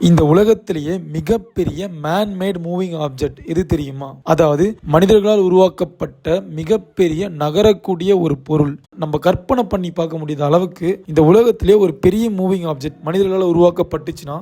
இந்த உலகத்திலேயே மிகப்பெரிய மேன்மேட் மூவிங் ஆப்ஜெக்ட் எது தெரியுமா? அதாவது மனிதர்களால் உருவாக்கப்பட்ட மிகப்பெரிய நகரக்கூடிய ஒரு பொருள். நம்ம கற்பனை பண்ணி பார்க்க முடியாத அளவுக்கு இந்த உலகத்திலேயே ஒரு பெரிய மூவிங் ஆப்ஜெக்ட் மனிதர்களால் உருவாக்கப்பட்டுச்சுன்னா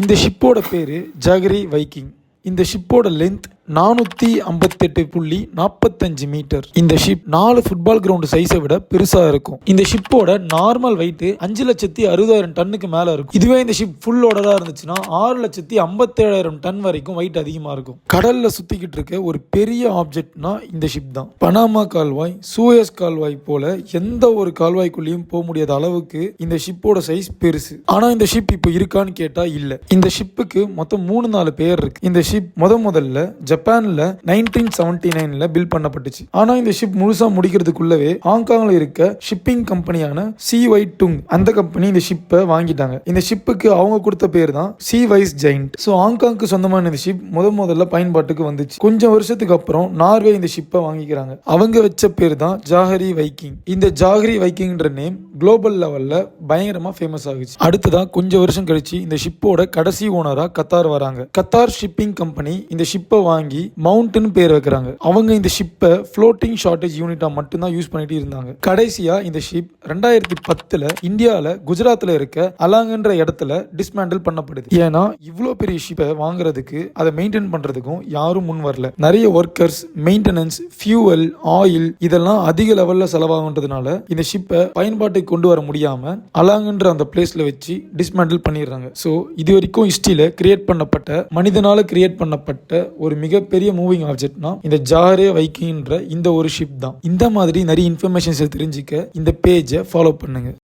இந்த ஷிப்போட பேரு ஜாகரி வைக்கிங் இந்த ஷிப்போட லென்த் நானூற்றி ஐம்பத்தெட்டு புள்ளி நாற்பத்தஞ்சு மீட்டர். இந்த ஷிப் நாலு ஃபுட்பால் கிரவுண்ட் சைஸை விட பெருசாக இருக்கும். இந்த ஷிப்போட நார்மல் வெயிட் அஞ்சு லட்சத்தி அறுபதாயிரம் டன்னுக்கு மேலே இருக்கும். இதுவே இந்த ஷிப் ஃபுல் ஓடராக இருந்துச்சுன்னா ஆறு லட்சத்தி ஐம்பத்தேழாயிரம் டன் வரைக்கும் வெயிட் அதிகமாக இருக்கும். கடலில் சுற்றிக்கிட்டு இருக்க ஒரு பெரிய ஆப்ஜெக்ட்னா இந்த ஷிப் தான். பனாமா கால்வாய் சூயஸ் கால்வாய் போல எந்த ஒரு கால்வாய்க்குள்ளேயும் போக முடியாத அளவுக்கு இந்த ஷிப்போட சைஸ் பெருசு. ஆனால் இந்த ஷிப் இப்போ இருக்கான்னு கேட்டால் இல்லை. இந்த ஷிப்புக்கு மொத்தம் மூணு நாலு பேர் இருக்கு. இந்த ஷிப் முத முதல்ல ஜப்பான்ல நைன்டீன் செவன்டி நைன்ல பில் பண்ணப்பட்டுச்சு. ஆனா இந்த ஷிப் முழுசா முடிக்கிறதுக்குள்ளவே ஹாங்காங்ல இருக்க ஷிப்பிங் கம்பெனியான சி வை டுங் அந்த கம்பெனி இந்த ஷிப்பை வாங்கிட்டாங்க. இந்த ஷிப்புக்கு அவங்க கொடுத்த பேர் தான் சி வைஸ் ஜெயிண்ட் ஸோ ஹாங்காங்க்கு சொந்தமான இந்த ஷிப் முத முதல்ல பயன்பாட்டுக்கு வந்துச்சு. கொஞ்சம் வருஷத்துக்கு அப்புறம் நார்வே இந்த ஷிப்பை வாங்கிக்கிறாங்க. அவங்க வச்ச பேர் தான் ஜாகரி வைக்கிங் இந்த ஜாகரி வைக்கிங்ன்ற நேம் குளோபல் லெவலில் பயங்கரமாக ஃபேமஸ் ஆகுச்சு அடுத்ததான் கொஞ்சம் வருஷம் கழிச்சு இந்த ஷிப்போட கடைசி ஓனராக கத்தார் வராங்க. கத்தார் ஷிப்பிங் கம்பெனி இந்த ஷிப்பை வாங்கி மவுண்டன் பேர் வைக்கிறாங்க. அவங்க இந்த ஷிப்பை ஃப்ளோட்டிங் ஷார்டேஜ் யூனிட்டாக மட்டும்தான் யூஸ் பண்ணிட்டு இருந்தாங்க. கடைசியாக இந்த ஷிப் ரெண்டாயிரத்தி பத்தில் இந்தியாவில் குஜராத்தில் இருக்க அலாங்கன்ற இடத்துல டிஸ்மேண்டில் பண்ணப்படுது. ஏன்னா இவ்வளோ பெரிய ஷிப்பை வாங்குறதுக்கு அதை மெயின்டைன் பண்ணுறதுக்கும் யாரும் முன் வரல. நிறைய ஒர்க்கர்ஸ் மெயின்டெனன்ஸ் ஃபியூவல் ஆயில் இதெல்லாம் அதிக லெவலில் செலவாகுன்றதுனால இந்த ஷிப்பை பயன்பாட்டுக்கு கொண்டு வர முடியாமல் அலாங்கன்ற அந்த பிளேஸில் வச்சு டிஸ்மேண்டில் பண்ணிடுறாங்க. ஸோ இது வரைக்கும் ஹிஸ்ட்ரியில் கிரியேட் பண்ணப்பட்ட மனிதனால் கிரியேட் பண்ணப்பட்ட ஒரு மிகப்பெரிய மூவிங் ஆப்ஜெக்ட்னா இந்த ஜாரே வைக்கின்ற இந்த ஒரு ஷிப் தான். இந்த மாதிரி நிறைய இன்ஃபர்மேஷன்ஸை தெரிஞ்சுக்க இந்த பேஜை ஃபாலோ பண்ணுங்க.